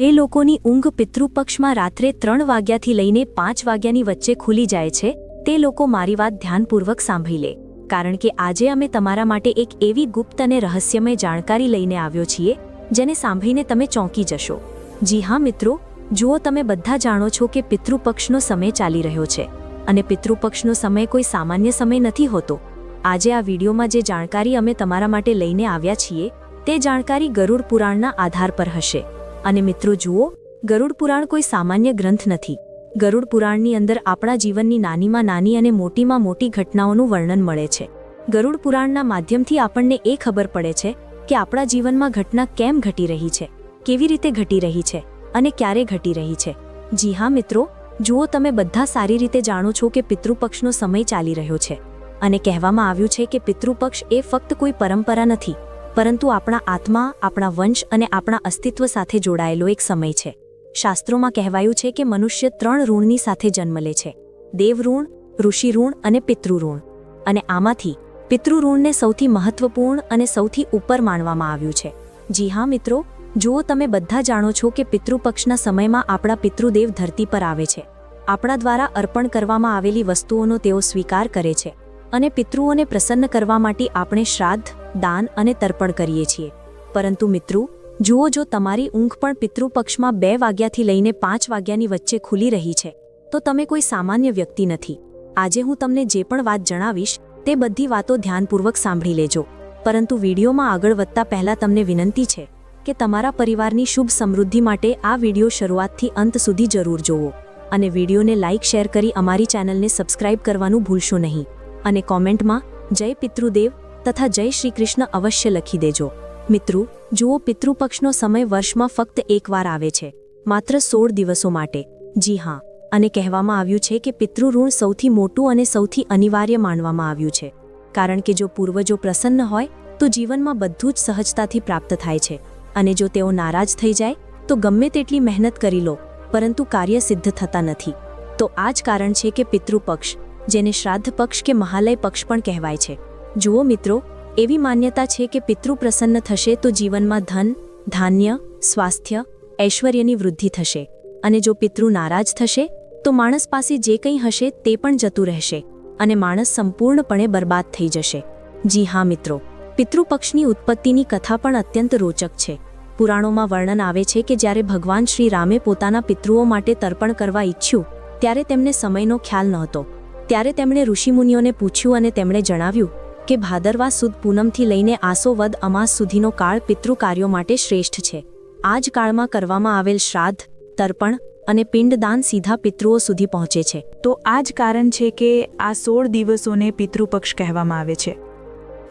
એ લોકોની ઊંઘ પિતૃપક્ષમાં રાત્રે ત્રણ વાગ્યાથી લઈને પાંચ વાગ્યાની વચ્ચે ખુલી જાય છે, તે લોકો મારી વાત ધ્યાનપૂર્વક સાંભળી લે. કારણ કે આજે અમે તમારા માટે એક એવી ગુપ્ત અને રહસ્યમય જાણકારી લઈને આવ્યો છીએ, જેને સાંભળીને તમે ચોંકી જશો. જી હા મિત્રો, જુઓ તમે બધા જાણો છો કે પિતૃપક્ષનો સમય ચાલી રહ્યો છે, અને પિતૃપક્ષનો સમય કોઈ સામાન્ય સમય નથી હોતો. આજે આ વિડીયોમાં જે જાણકારી અમે તમારા માટે લઈને આવ્યા છીએ, તે જાણકારી ગરુડ પુરાણના આધાર પર હશે. અને મિત્રો જુઓ, ગરુડ પુરાણ કોઈ સામાન્ય ગ્રંથ નથી. ગરુડ પુરાણની અંદર આપણા જીવનની નાનીમાં નાની અને મોટીમાં મોટી ઘટનાઓનું વર્ણન મળે છે. ગરુડ પુરાણના માધ્યમથી આપણને એ ખબર પડે છે કે આપણા જીવનમાં ઘટના કેમ ઘટી રહી છે, કેવી રીતે ઘટી રહી છે અને ક્યારે ઘટી રહી છે. જી હા મિત્રો, જુઓ તમે બધા સારી રીતે જાણો છો કે પિતૃપક્ષનો સમય ચાલી રહ્યો છે. અને કહેવામાં આવ્યું છે કે પિતૃપક્ષ એ ફક્ત કોઈ પરંપરા નથી પરંતુ આપણા આત્મા, આપણા વંશ અને આપણા અસ્તિત્વ સાથે જોડાયેલો એક સમય છે. શાસ્ત્રોમાં કહેવાયું છે કે મનુષ્ય ત્રણ ઋણની સાથે જન્મ લે છે. દેવઋણ, ઋષિઋણ અને પિતૃઋણ. અને આમાંથી, પિતૃઋણને સૌથી મહત્વપૂર્ણ અને સૌથી ઉપર માનવામાં આવ્યું છે. જી હા મિત્રો, જુઓ તમે બધા જાણો છો કે પિતૃપક્ષના સમયમાં આપણા પિતૃદેવ ધરતી પર આવે છે. આપણા દ્વારા અર્પણ કરવામાં આવેલી વસ્તુઓનો તેઓ સ્વીકાર કરે છે. અને પિતૃઓને પ્રસન્ન કરવા માટે આપણે શ્રાદ્ધ દાન અને તર્પણ કરીએ છીએ. પરંતુ મિત્રો, જુઓ જો તમારી ઊંઘ પણ પિતૃપક્ષમાં બે વાગ્યાથી લઈને પાંચ વાગ્યાની વચ્ચે ખુલી રહી છે, તો તમે કોઈ સામાન્ય વ્યક્તિ નથી. આજે હું તમને જે પણ વાત જણાવીશ, તે બધી વાતો ધ્યાનપૂર્વક સાંભળી લેજો. પરંતુ વિડીયોમાં આગળ વધતા પહેલા તમને વિનંતી છે કે તમારા પરિવારની શુભ સમૃદ્ધિ માટે આ વીડિયો શરૂઆતથી અંત સુધી જરૂર જોવો અને વિડીયોને લાઇક શેર કરી અમારી ચેનલને સબસ્ક્રાઇબ કરવાનું ભૂલશો નહીં. અને કોમેન્ટમાં, જય પિતૃદેવ તથા જય શ્રી કૃષ્ણ અવશ્ય લખી દેજો. મિત્રો, જુઓ પિતૃપક્ષનો સમય વર્ષમાં ફક્ત એકવાર આવે છે, માત્ર સોળ દિવસો માટે. જી હા, અને કહેવામાં આવ્યું છે કે પિતૃઋણ સૌથી મોટું અને સૌથી અનિવાર્ય માનવામાં આવ્યું છે. કારણ કે જો પૂર્વજો પ્રસન્ન હોય, તો જીવનમાં બધું જ સહજતાથી પ્રાપ્ત થાય છે. અને જો તેઓ નારાજ થઈ જાય, તો ગમે તેટલી મહેનત કરી લો, પરંતુ કાર્ય સિદ્ધ થતા નથી. તો આ જ કારણ છે કે પિતૃપક્ષ, જેને શ્રાદ્ધ પક્ષ કે મહાલય પક્ષ પણ કહેવાય છે. જુઓ મિત્રો, એવી માન્યતા છે કે પિતૃ પ્રસન્ન થશે તો જીવનમાં ધન, ધાન્ય, સ્વાસ્થ્ય, ઐશ્વર્યની વૃદ્ધિ થશે. અને જો પિતૃ નારાજ થશે, તો માણસ પાસે જે કંઈ હશે તે પણ જતું રહેશે અને માણસ સંપૂર્ણપણે બરબાદ થઈ જશે. જી હા મિત્રો, પિતૃપક્ષની ઉત્પત્તિની કથા પણ અત્યંત રોચક છે. પુરાણોમાં વર્ણન આવે છે કે જ્યારે ભગવાન શ્રી રામે પોતાના પિતૃઓ માટે તર્પણ કરવા ઈચ્છ્યું, ત્યારે તેમને સમયનો ખ્યાલ નહોતો. ત્યારે તેમણે ઋષિમુનિઓને પૂછ્યું અને તેમણે જણાવ્યું કે ભાદરવા સુદ પૂનમથી લઈને આસોવદ અમાસ સુધીનો કાળ પિતૃ કાર્યો માટે શ્રેષ્ઠ છે. આ જ કાળમાં કરવામાં આવેલ શ્રાદ્ધ, તર્પણ અને પિંડદાન સીધા પિતૃઓ સુધી પહોંચે છે. તો આ જ કારણ છે કે આ સોળ દિવસોને પિતૃપક્ષ કહેવામાં આવે છે.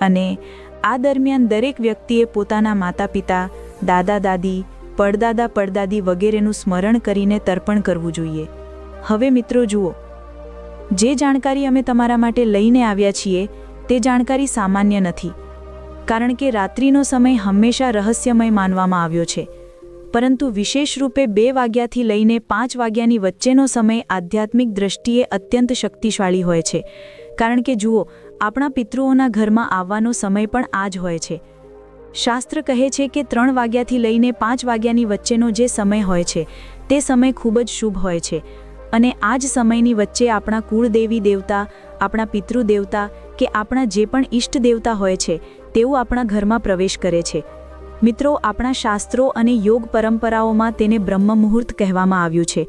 અને આ દરમિયાન દરેક વ્યક્તિએ પોતાના માતા પિતા દાદા દાદી પડદાદા, પડદાદી વગેરેનું સ્મરણ કરીને તર્પણ કરવું જોઈએ. હવે મિત્રો જુઓ, જે જાણકારી અમે તમારા માટે લઈને આવ્યા છીએ તે જાણકારી સામાન્ય નથી, કારણ કે રાત્રિનો સમય હંમેશા રહસ્યમય માનવામાં આવ્યો છે. પરંતુ વિશેષ રૂપે બે વાગ્યાથી લઈને પાંચ વાગ્યાની વચ્ચેનો સમય આધ્યાત્મિક દ્રષ્ટિએ અત્યંત શક્તિશાળી હોય છે. કારણ કે જુઓ, આપણા પિતૃઓના ઘરમાં આવવાનો સમય પણ આ જ હોય છે. શાસ્ત્ર કહે છે કે ત્રણ વાગ્યાથી લઈને પાંચ વાગ્યાની વચ્ચેનો જે સમય હોય છે, તે સમય ખૂબ જ શુભ હોય છે. અને આ જ સમયની વચ્ચે આપણા કુળદેવી દેવતા, આપણા પિતૃદેવતા કે આપણા જે પણ ઈષ્ટ દેવતા હોય છે, તેઓ આપણા ઘરમાં પ્રવેશ કરે છે. મિત્રો, આપણા શાસ્ત્રો અને યોગ પરંપરાઓમાં તેને બ્રહ્મ મુહૂર્ત કહેવામાં આવ્યું છે.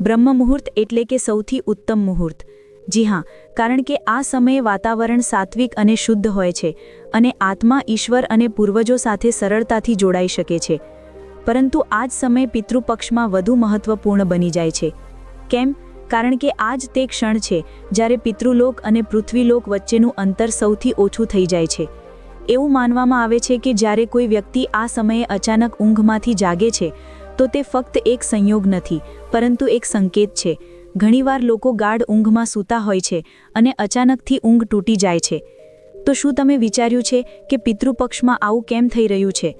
બ્રહ્મ મુહૂર્ત એટલે કે સૌથી ઉત્તમ મુહૂર્ત. જી હા, કારણ કે આ સમયે વાતાવરણ સાત્વિક અને શુદ્ધ હોય છે અને આત્મા ઈશ્વર અને પૂર્વજો સાથે સરળતાથી જોડાઈ શકે છે. પરંતુ આ જ સમય પિતૃપક્ષમાં વધુ મહત્વપૂર્ણ બની જાય છે. કેમ? કારણ કે આ જ તે ક્ષણ છે જ્યારે પિતૃલોક અને પૃથ્વીલોક વચ્ચેનું અંતર સૌથી ઓછું થઈ જાય છે. એવું માનવામાં આવે છે કે જ્યારે કોઈ વ્યક્તિ આ સમયે અચાનક ઊંઘમાંથી જાગે છે, તો તે ફક્ત એક સંયોગ નથી, પરંતુ એક સંકેત છે. ઘણીવાર લોકો ગાઢ ઊંઘમાં સૂતા હોય છે અને અચાનકથી ઊંઘ તૂટી જાય છે. તો શું તમે વિચાર્યું છે કે પિતૃપક્ષમાં આવું કેમ થઈ રહ્યું છે?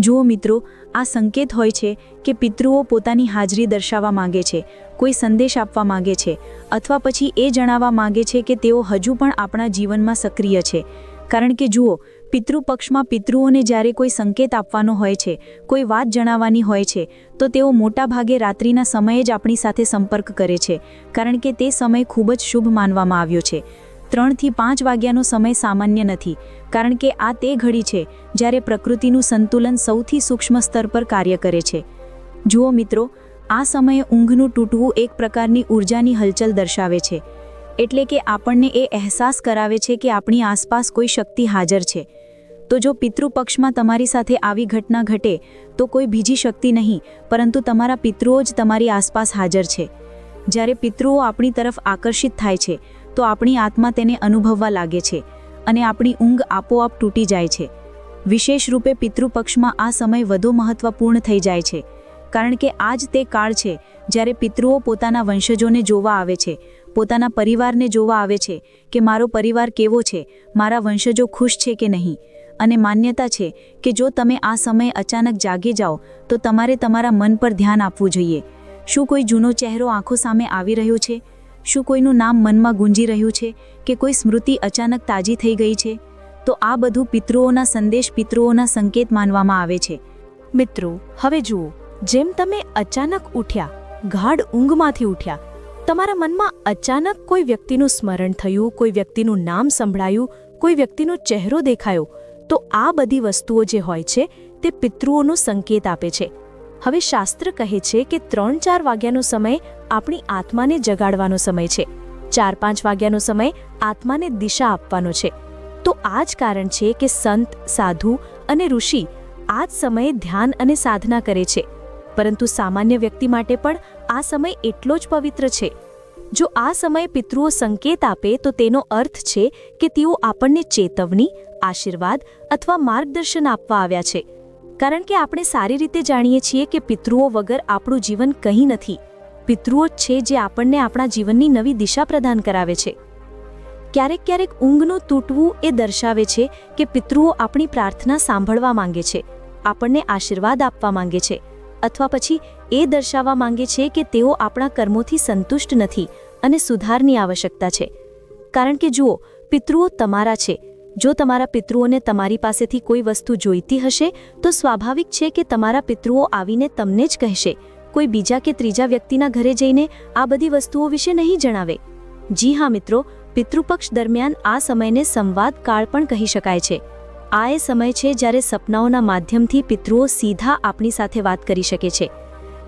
જુઓ મિત્રો આ સંકેત હોય છે કે પિતૃઓ પોતાની હાજરી દર્શાવવા માંગે છે, કોઈ સંદેશ આપવા માંગે છે, અથવા પછી એ જણાવવા માંગે છે કે તેઓ હજુ પણ આપણા જીવનમાં સક્રિય છે. કારણ કે જુઓ, પિતૃપક્ષમાં પિતૃઓને જ્યારે કોઈ સંકેત આપવાનો હોય છે, કોઈ વાત જણાવવાની હોય છે, તો તેઓ મોટાભાગે રાત્રિના સમયે જ આપણી સાથે સંપર્ક કરે છે, કારણ કે તે સમય ખૂબ જ શુભ માનવામાં આવ્યો છે. ત્રણથી પાંચ વાગ્યાનો સમય સામાન્ય નથી, કારણ કે આ તે ઘડી છે જ્યારે પ્રકૃતિનું સંતુલન સૌથી સૂક્ષ્મ સ્તર પર કાર્ય કરે છે. જુઓ મિત્રો, આ સમયે ઊંઘનું તૂટવું એક પ્રકારની ઊર્જાની હલચલ દર્શાવે છે, એટલે કે આપણને એ અહેસાસ કરાવે છે કે આપણી આસપાસ કોઈ શક્તિ હાજર છે. તો જો પિતૃપક્ષમાં તમારી સાથે આવી ઘટના ઘટે, તો કોઈ બીજી શક્તિ નહીં, પરંતુ તમારા પિતૃઓ જ તમારી આસપાસ હાજર છે. જ્યારે પિતૃઓ આપણી તરફ આકર્ષિત થાય છે તો આપણી આત્મા તેને અનુભવવા લાગે છે અને આપણી ઊંઘ આપોઆપ તૂટી જાય છે. વિશેષ રૂપે પિતૃપક્ષમાં આ સમય વધુ મહત્વપૂર્ણ થઈ જાય છે, કારણ કે આ જ તે કાળ છે જ્યારે પિતૃઓ પોતાના વંશજોને જોવા આવે છે, પોતાના પરિવારને જોવા આવે છે કે મારો પરિવાર કેવો છે, મારા વંશજો ખુશ છે કે નહીં. અને માન્યતા છે કે જો તમે આ સમયે અચાનક જાગી જાઓ, તો તમારે તમારા મન પર ધ્યાન આપવું જોઈએ. શું કોઈ જૂનો ચહેરો આંખો સામે આવી રહ્યો છે? શું કોઈનું નામ મનમાં ગુંજી રહ્યું છે કે કોઈ સ્મૃતિ અચાનક તાજી થઈ ગઈ છે? તો આ બધું પિતૃઓના સંદેશ પિતૃઓના સંકેત માનવામાં આવે છે. મિત્રો, હવે જુઓ. જેમ તમે અચાનક ઉઠ્યા, ગાઢ ઊંઘમાંથી ઉઠ્યા, તમારા મનમાં અચાનક કોઈ વ્યક્તિનું સ્મરણ થયું, કોઈ વ્યક્તિનું નામ સંભળાયું, કોઈ વ્યક્તિનો ચહેરો દેખાયો, તો આ બધી વસ્તુઓ જે હોય છે, તે પિતૃઓનો સંકેત આપે છે. હવે શાસ્ત્ર કહે છે કે ત્રણ ચાર વાગ્યાનો સમય આપણી આત્માને જગાડવાનો સમય છે. ચાર પાંચ વાગ્યાનો સમય આત્માને દિશા આપવાનો છે. તો આ જ કારણ છે કે સંત, સાધુ અને ઋષિ આ જ સમયે ધ્યાન અને સાધના કરે છે. પરંતુ સામાન્ય વ્યક્તિ માટે પણ આ સમય એટલો જ પવિત્ર છે. જો આ સમયે પિતૃઓ સંકેત આપે તો તેનો અર્થ છે કે તેઓ આપણને ચેતવણી, આશીર્વાદ અથવા માર્ગદર્શન આપવા આવ્યા છે. કારણ કે આપણે સારી રીતે જાણીએ છીએ કે પિતૃઓ વગર આપણું જીવન કંઈ નથી. પિતૃઓ જ છે જે આપણને આપણા જીવનની નવી દિશા પ્રદાન કરાવે છે. ક્યારેક ક્યારેક ઊંઘનું તૂટવું એ દર્શાવે છે કે પિતૃઓ આપણી પ્રાર્થના સાંભળવા માંગે છે, આપણને આશીર્વાદ આપવા માંગે છે, અથવા પછી એ દર્શાવવા માંગે છે કે તેઓ આપણા કર્મોથી સંતુષ્ટ નથી અને સુધારની આવશ્યકતા છે. કારણ કે જુઓ, પિતૃઓ તમારા છે જો તમારા પિતૃઓને તમારી પાસેથી કોઈ વસ્તુ જોઈતી હશે, તો સ્વાભાવિક છે કે તમારા પિતૃઓ આવીને તમને જ કહેશે. કોઈ બીજા કે ત્રીજા વ્યક્તિના ઘરે જઈને આ બધી વસ્તુઓ વિશે નહીં જણાવે. જી હા મિત્રો, પિતૃપક્ષ દરમિયાન આ સમયને સંવાદ કાળ પણ કહી શકાય છે. આ એ સમય છે જ્યારે સપનાઓના માધ્યમથી પિતૃઓ સીધા આપણી સાથે વાત કરી શકે છે.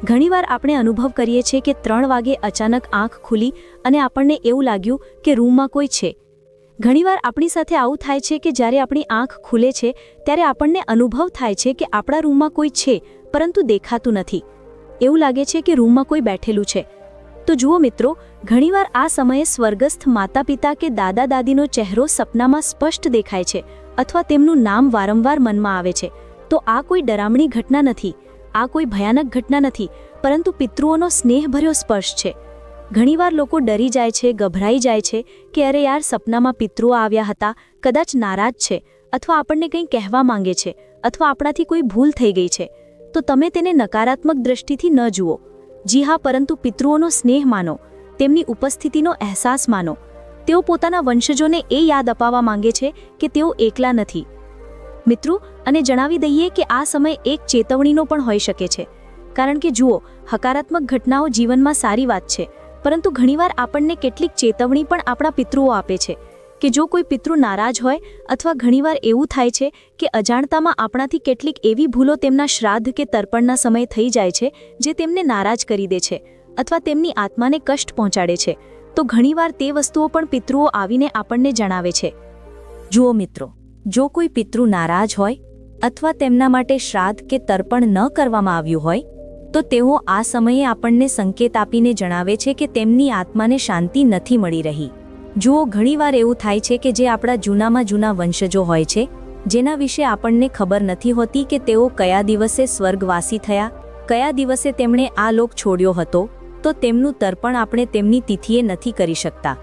ઘણીવાર આપણે અનુભવ કરીએ છીએ કે ત્રણ વાગે અચાનક આંખ ખુલી અને આપણને એવું લાગ્યું કે રૂમમાં કોઈ છે. ઘણીવાર આપણી સાથે આવું થાય છે કે જ્યારે આપણી આંખ ખુલે છે, ત્યારે આપણને અનુભવ થાય છે કે આપણા રૂમમાં કોઈ છે, પરંતુ દેખાતું નથી. એવું લાગે છે કે રૂમમાં કોઈ બેઠેલું છે. તો જુઓ મિત્રો, ઘણીવાર આ સમયે સ્વર્ગસ્થ માતા પિતા કે દાદા દાદીનો ચહેરો સપનામાં સ્પષ્ટ દેખાય છે અથવા તેમનું નામ વારંવાર મનમાં આવે છે. તો આ કોઈ ડરામણી ઘટના નથી, આ કોઈ ભયાનક ઘટના નથી, પરંતુ પિતૃઓનો સ્નેહભર્યો સ્પર્શ છે. ઘણીવાર લોકો ડરી જાય છે, ગભરાઈ જાય છે કે અરે યાર, સપનામાં પિતૃઓ આવ્યા હતા, કદાચ નારાજ છે અથવા આપણને કંઈ કહેવા માંગે છે અથવા આપણાથી કોઈ ભૂલ થઈ ગઈ છે. તો તમે તેને નકારાત્મક દ્રષ્ટિથી ન જુઓ. જી હા, પરંતુ પિતૃઓનો સ્નેહ માનો, તેમની ઉપસ્થિતિનો અહેસાસ માનો. તેઓ પોતાના વંશજોને એ યાદ અપાવવા માંગે છે કે તેઓ એકલા નથી. મિત્રો, અને જણાવી દઈએ કે આ સમય એક ચેતવણીનો પણ હોઈ શકે છે. કારણ કે જુઓ, હકારાત્મક ઘટનાઓ જીવનમાં સારી વાત છે. પરંતુ ઘણીવાર આપણને કેટલીક ચેતવણી પણ આપણા પિતૃઓ આપે છે કે જો કોઈ પિતૃ નારાજ હોય અથવા ઘણીવાર એવું થાય છે કે અજાણતામાં આપણાથી કેટલીક એવી ભૂલો તેમના શ્રાદ્ધ કે તર્પણના સમયે થઈ જાય છે જે તેમને નારાજ કરી દે છે અથવા તેમની આત્માને કષ્ટ પહોંચાડે છે, તો ઘણીવાર તે વસ્તુઓ પણ પિતૃઓ આવીને આપણને જણાવે છે. જુઓ મિત્રો, જો કોઈ પિતૃ નારાજ હોય અથવા તેમના માટે શ્રાદ્ધ કે તર્પણ ન કરવામાં આવ્યું હોય તો તેઓ આ સમયે આપણને સંકેત આપીને જણાવે છે કે તેમની આત્માને શાંતિ નથી મળી રહી. જુઓ, ઘણીવાર એવું થાય છે કે જે આપણા જૂનામાં જૂના વંશજો હોય છે, જેના વિશે આપણને ખબર નથી હોતી કે તેઓ કયા દિવસે સ્વર્ગવાસી થયા, કયા દિવસે તેમણે આ લોક છોડ્યો હતો, તો તેમનું તર્પણ આપણે તેમની તિથિએ નથી કરી શકતા.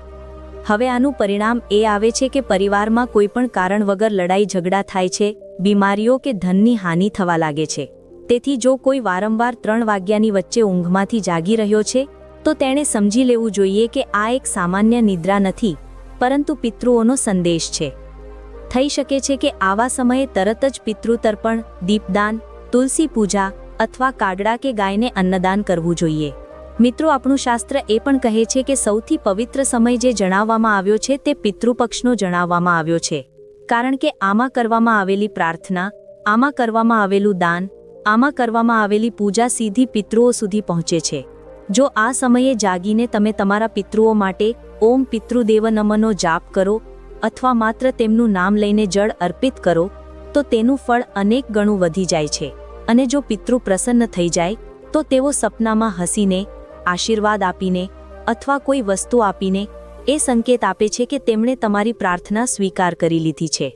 હવે આનું પરિણામ એ આવે છે કે પરિવારમાં કોઈ પણ કારણ વગર લડાઈ ઝઘડા થાય છે, બીમારીઓ કે ધનની હાનિ થવા લાગે છે. તેથી જો કોઈ વારંવાર ત્રણ વાગ્યાની વચ્ચે ઊંઘમાંથી જાગી રહ્યો છે, તો તેણે સમજી લેવું જોઈએ કે આ એક સામાન્ય નિદ્રા નથી, પરંતુ પિતૃઓનો સંદેશ છે. થઈ શકે છે કે આવા સમયે તરત જ પિતૃતર્પણ, દીપદાન, તુલસી પૂજા અથવા કાગડા કે ગાયને અન્નદાન કરવું જોઈએ. મિત્રો, આપણું શાસ્ત્ર એ પણ કહે છે કે સૌથી પવિત્ર સમય જે જણાવવામાં આવ્યો છે તે પિતૃપક્ષનો જણાવવામાં આવ્યો છે. કારણ કે આમાં કરવામાં આવેલી પ્રાર્થના, આમાં કરવામાં આવેલું દાન આમાં કરવામાં આવેલી પૂજા સીધી પિતૃઓ સુધી પહોંચે છે. જો આ સમયે જાગીને તમે તમારા પિતૃઓ માટે ઓમ પિતૃદેવ નમનો જાપ કરો અથવા માત્ર તેમનું નામ લઈને જળ અર્પિત કરો, તો તેનું ફળ અનેક ગણું વધી જાય છે. અને જો પિતૃ પ્રસન્ન થઈ જાય, તો તેઓ સપનામાં હસીને, આશીર્વાદ આપીને અથવા કોઈ વસ્તુ આપીને એ સંકેત આપે છે કે તેમણે તમારી પ્રાર્થના સ્વીકાર કરી લીધી છે.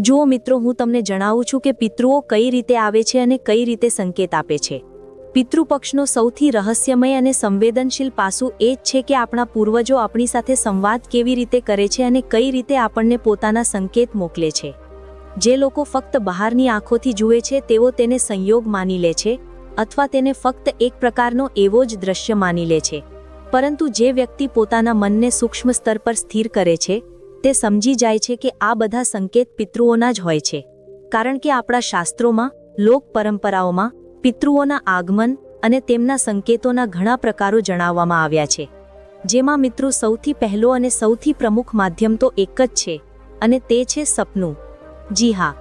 જુઓ મિત્રો, હું તમને જણાવું છું કે પિતૃઓ કઈ રીતે આવે છે અને કઈ રીતે સંકેત આપે છે. પિતૃપક્ષનો સૌથી રહસ્યમય અને સંવેદનશીલ પાસું એ જ છે કે આપણા પૂર્વજો આપણી સાથે સંવાદ કેવી રીતે કરે છે અને કઈ રીતે આપણને પોતાના સંકેત મોકલે છે. જે લોકો ફક્ત બહારની આંખોથી જુએ છે, તેઓ તેને સંયોગ માની લે છે અથવા તેને ફક્ત એક પ્રકારનો એવો જ દ્રશ્ય માની લે છે. પરંતુ જે વ્યક્તિ પોતાના મનને સૂક્ષ્મ સ્તર પર સ્થિર કરે છે તે સમજી જાય છે કે આ બધા સંકેત પિતૃઓના જ હોય છે. કારણ કે આપણા શાસ્ત્રોમાં, લોક પરંપરાઓમાં, પિતૃઓના આગમન અને તેમના સંકેતોના ઘણા પ્રકારો જણાવવામાં આવ્યા છે. જેમાં મિત્રો સૌથી પહેલો અને સૌથી પ્રમુખ માધ્યમ તો એક જ છે, અને તે છે સપનું. જી હા,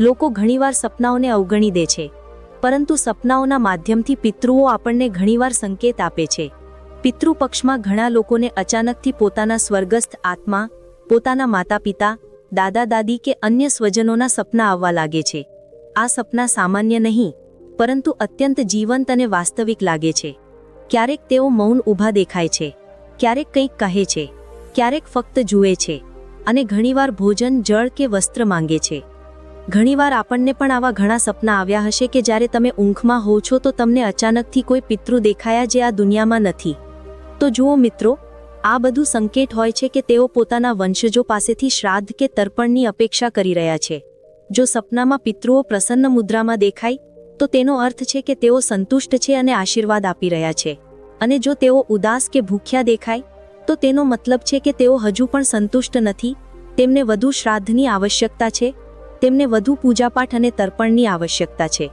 લોકો ઘણીવાર સપનાઓને અવગણી દે છે. પરંતુ સપનાઓના માધ્યમથી પિતૃઓ આપણને ઘણીવાર સંકેત આપે છે. પિતૃપક્ષમાં ઘણા લોકોને અચાનકથી પોતાના સ્વર્ગસ્થ આત્મા પોતાના માતા પિતા દાદા દાદી કે અન્ય સ્વજનોના સપના આવવા લાગે છે. આ સપના સામાન્ય નહીં, પરંતુ અત્યંત જીવંત અને વાસ્તવિક લાગે છે. ક્યારેક તેઓ મૌન ઊભા દેખાય છે, ક્યારેક કંઈક કહે છે, ક્યારેક ફક્ત જુએ છે, અને ઘણીવાર ભોજન, જળ કે વસ્ત્ર માંગે છે. ઘણીવાર આપણને પણ આવા ઘણા સપના આવ્યા હશે કે જ્યારે તમે ઊંઘમાં હો છો તો તમને અચાનકથી કોઈ પિતૃ દેખાયા જે આ દુનિયામાં નથી. તો જુઓ મિત્રો આ બધું સંકેત હોય છે કે તેઓ પોતાના વંશજો પાસેથી શ્રાદ્ધ કે તર્પણની અપેક્ષા કરી રહ્યા છે. જો સપનામાં પિતૃઓ પ્રસન્ન મુદ્રામાં દેખાય, તો તેનો અર્થ છે કે તેઓ સંતુષ્ટ છે અને આશીર્વાદ આપી રહ્યા છે. અને જો તેઓ ઉદાસ કે ભૂખ્યા દેખાય, તો તેનો મતલબ છે કે તેઓ હજુ પણ સંતુષ્ટ નથી, તેમને વધુ શ્રાદ્ધની આવશ્યકતા છે, તેમને વધુ પૂજાપાઠ અને તર્પણની આવશ્યકતા છે.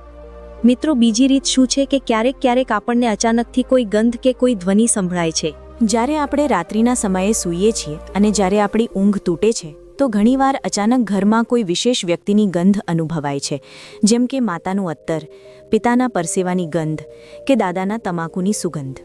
મિત્રો, બીજી રીત શું છે કે ક્યારેક ક્યારેક આપણને અચાનકથી કોઈ ગંધ કે કોઈ ધ્વનિ સંભળાય છે? જ્યારે આપણે રાત્રિના સમયે સૂઈએ છીએ અને જ્યારે આપણી ઊંઘ તૂટે છે, તો ઘણીવાર અચાનક ઘરમાં કોઈ વિશેષ વ્યક્તિની ગંધ અનુભવાય છે, જેમ કે માતાનું અત્તર, પિતાના પરસેવાની ગંધ કે દાદાના તમાકુની સુગંધ.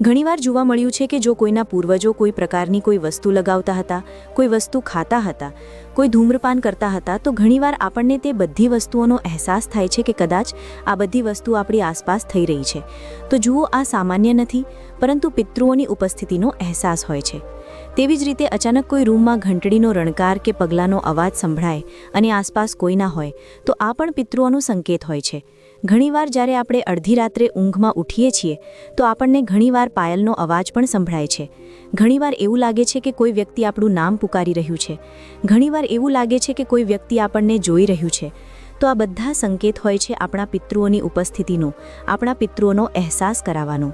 ઘણીવાર જોવા મળ્યું છે કે જો કોઈના પૂર્વજો કોઈ પ્રકારની કોઈ વસ્તુ લગાવતા હતા, કોઈ વસ્તુ ખાતા હતા કોઈ ધૂમ્રપાન કરતા હતા, તો ઘણીવાર આપણને તે બધી વસ્તુઓનો અહેસાસ થાય છે કે કદાચ આ બધી વસ્તુ આપણી આસપાસ થઈ રહી છે. તો જુઓ, આ સામાન્ય નથી, પરંતુ પિતૃઓની ઉપસ્થિતિનો અહેસાસ હોય છે. તેવી જ રીતે અચાનક કોઈ રૂમમાં ઘંટડીનો રણકાર કે પગલાંનો અવાજ સંભળાય અને આસપાસ કોઈ ના હોય, તો આ પણ પિતૃઓનો સંકેત હોય છે. ઘણીવાર જ્યારે આપણે અડધી રાત્રે ઊંઘમાં ઉઠીએ છીએ, તો આપણને ઘણીવાર પાયલનો અવાજ પણ સંભળાય છે. ઘણીવાર એવું લાગે છે કે કોઈ વ્યક્તિ આપણું નામ પુકારી રહ્યું છે. ઘણીવાર એવું લાગે છે કે કોઈ વ્યક્તિ આપણને જોઈ રહ્યું છે. તો આ બધા સંકેત હોય છે આપણા પિતૃઓની ઉપસ્થિતિનો, આપણા પિતૃઓનો અહેસાસ કરાવવાનો.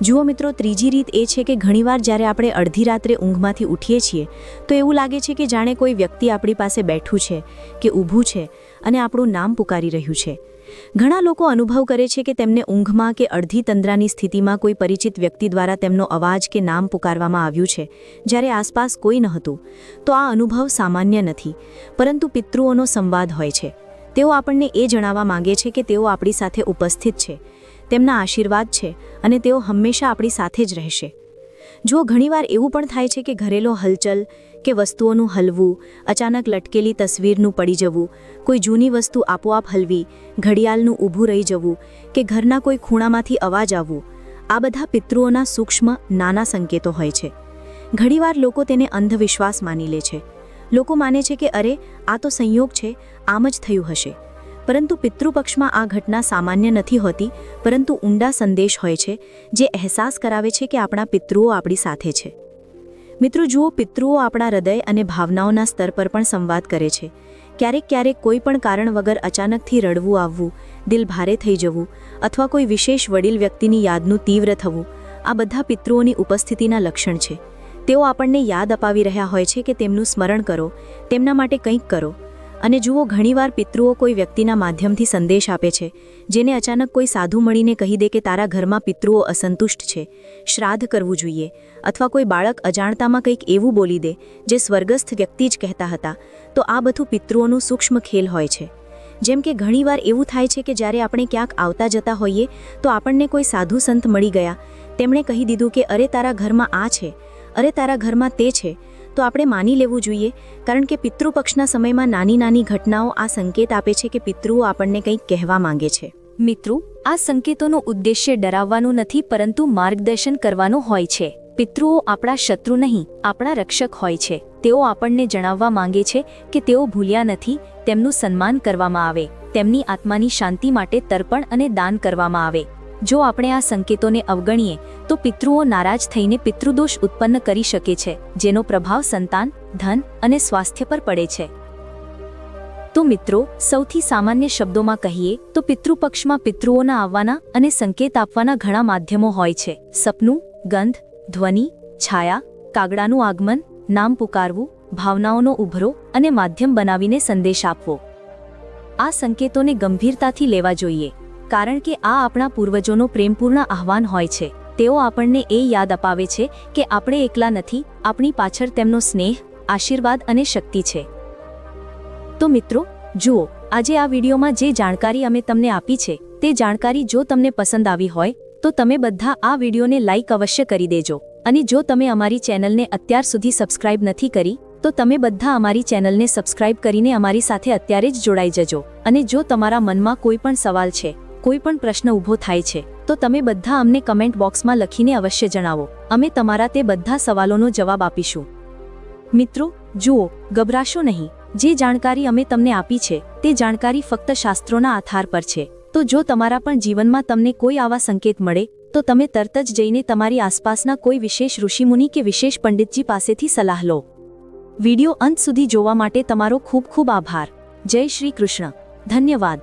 જુઓ મિત્રો, ત્રીજી રીત એ છે કે ઘણીવાર જ્યારે આપણે અડધી રાત્રે ઊંઘમાંથી ઉઠીએ છીએ, તો એવું લાગે છે કે જાણે કોઈ વ્યક્તિ આપણી પાસે બેઠું છે કે ઊભું છે અને આપણું નામ પુકારી રહ્યું છે. ઘણા લોકો અનુભવ કરે છે કે તેમને ઊંઘમાં કે અડધી તંદ્રાની સ્થિતિમાં કોઈ પરિચિત વ્યક્તિ દ્વારા તેમનો અવાજ કે નામ પુકારવામાં આવ્યું છે, જ્યારે આસપાસ કોઈ નહોતું, તો આ અનુભવ સામાન્ય નથી, પરંતુ પિતૃઓનો સંવાદ હોય છે. તેઓ આપણને એ જણાવવા માંગે છે કે તેઓ આપણી સાથે ઉપસ્થિત છે તેમના આશીર્વાદ છે અને તેઓ હંમેશા આપણી સાથે જ રહેશે. જો ઘણીવાર એવું પણ થાય છે કે ઘરેલો હલચલ કે વસ્તુઓનું હલવું, અચાનક લટકેલી તસવીરનું પડી જવું, કોઈ જૂની વસ્તુ આપોઆપ હલવી, ઘડિયાળનું ઊભું રહી જવું કે ઘરના કોઈ ખૂણામાંથી અવાજ આવવું, આ બધા પિતૃઓના સૂક્ષ્મ, નાના સંકેતો હોય છે. ઘણીવાર લોકો તેને અંધવિશ્વાસ માની લે છે. લોકો માને છે કે અરે, આ તો સંયોગ છે, આમ જ થયું હશે. પરંતુ પિતૃપક્ષમાં આ ઘટના સામાન્ય નથી હોતી, પરંતુ ઊંડા સંદેશ હોય છે, જે અહેસાસ કરાવે છે કે આપણા પિતૃઓ આપણી સાથે છે. મિત્રો, જુઓ, પિતૃઓ આપણા હૃદય અને ભાવનાઓના સ્તર પર પણ સંવાદ કરે છે. ક્યારેક ક્યારેક કોઈ પણ કારણ વગર અચાનકથી રડવું, આવવું, દિલ ભારે થઈ જવું અથવા કોઈ વિશેષ વડીલ વ્યક્તિની યાદનું તીવ્ર થવું, આ બધા પિતૃઓની ઉપસ્થિતિના લક્ષણ છે. તેઓ આપણને યાદ અપાવી રહ્યા હોય છે કે તેમનું સ્મરણ કરો, તેમના માટે કંઈક કરો. અને જુઓ, ઘણીવાર પિતૃઓ કોઈ વ્યક્તિના માધ્યમથી સંદેશ આપે છે, જેને અચાનક કોઈ સાધુ મળીને કહી દે કે તારા ઘરમાં પિતૃઓ અસંતુષ્ટ છે, શ્રાદ્ધ કરવું જોઈએ, અથવા કોઈ બાળક અજાણતામાં કંઈક એવું બોલી દે, જે સ્વર્ગસ્થ વ્યક્તિ જ કહેતા હતા, તો આ બધું પિતૃઓનું સૂક્ષ્મ ખેલ હોય છે. જેમ કે ઘણીવાર એવું થાય છે કે જ્યારે આપણે ક્યાંક આવતા જતા હોઈએ, તો આપણને કોઈ સાધુ સંત મળી ગયા, તેમણે કહી દીધું કે અરે તારા ઘરમાં આ છે, અરે તારા ઘરમાં તે છે તો આપણે માની લેવું જોઈએ, કારણ કે પિતૃપક્ષના સમયમાં નાની નાની ઘટનાઓ આ સંકેત આપે છે કે પિતૃઓ આપણને કંઈક કહેવા માંગે છે. મિત્રો, આ સંકેતોનો ઉદ્દેશ્ય ડરાવવાનું નથી, પરંતુ માર્ગદર્શન કરવાનું હોય છે. પિતૃઓ આપણા શત્રુ નહીં, આપણા રક્ષક હોય છે. તેઓ આપણને જણાવવા માંગે છે કે તેઓ ભૂલ્યા નથી, તેમનું સન્માન કરવામાં આવે, તેમની આત્માની શાંતિ માટે તર્પણ અને દાન કરવામાં આવે. જો આપણે આ સંકેતોને અવગણીએ, તો પિતૃઓ નારાજ થઈને પિતૃદોષ ઉત્પન્ન કરી શકે છે, જેનો પ્રભાવ સંતાન, ધન અને સ્વાસ્થ્ય પર પડે છે. તો મિત્રો, સૌથી સામાન્ય શબ્દોમાં કહીએ, તો પિતૃપક્ષમાં પિતૃઓના આવવાના અને સંકેત આપવાના ઘણા માધ્યમો હોય છે. સપનું, ગંધ, ધ્વનિ, છાયા, કાગડાનું આગમન, નામ પુકારવું, ભાવનાઓનો ઉભરો અને માધ્યમ બનાવીને સંદેશ આપવો. આ સંકેતોને ગંભીરતાથી લેવા જોઈએ. કારણ કે આ આપણા પૂર્વજોનો પ્રેમપૂર્ણ આહવાન હોય છે. તેઓ આપણને એ યાદ અપાવે છે કે આપણે એકલા નથી, આપણી પાછળ તેમનો સ્નેહ, આશીર્વાદ અને શક્તિ છે. તો મિત્રો, જુઓ, આજે આ વિડીયોમાં જે જાણકારી અમે તમને આપી છે, તે જાણકારી જો તમને પસંદ આવી હોય, તો તમે બધા આ વિડીયોને લાઇક અવશ્ય કરી દેજો. અને જો તમે અમારી ચેનલને અત્યાર સુધી સબસ્ક્રાઇબ નથી કરી, તો તમે બધા અમારી ચેનલને સબસ્ક્રાઇબ કરીને અમારી સાથે અત્યારે જ જોડાઈ જજો. અને જો તમારા મનમાં કોઈ પણ સવાલ છે કોઈ પણ પ્રશ્ન ઊભો થાય છે, તો તમે બધા અમને કમેન્ટ બોક્સમાં લખીને અવશ્ય જણાવો. અમે તમારા તે બધા સવાલોનો જવાબ આપીશું. મિત્રો, જુઓ, ગભરાશો નહીં. જે જાણકારી અમે તમને આપી છે, તે જાણકારી ફક્ત શાસ્ત્રોના આધાર પર છે. તો જો તમારા પણ જીવનમાં તમને કોઈ આવા સંકેત મળે, તો તમે તરત જ જઈને તમારી આસપાસના કોઈ વિશેષ ઋષિમુનિ કે વિશેષ પંડિતજી પાસેથી સલાહ લો. વિડિયો અંત સુધી જોવા માટે તમારો ખૂબ ખૂબ આભાર. જય શ્રી કૃષ્ણ. ધન્યવાદ.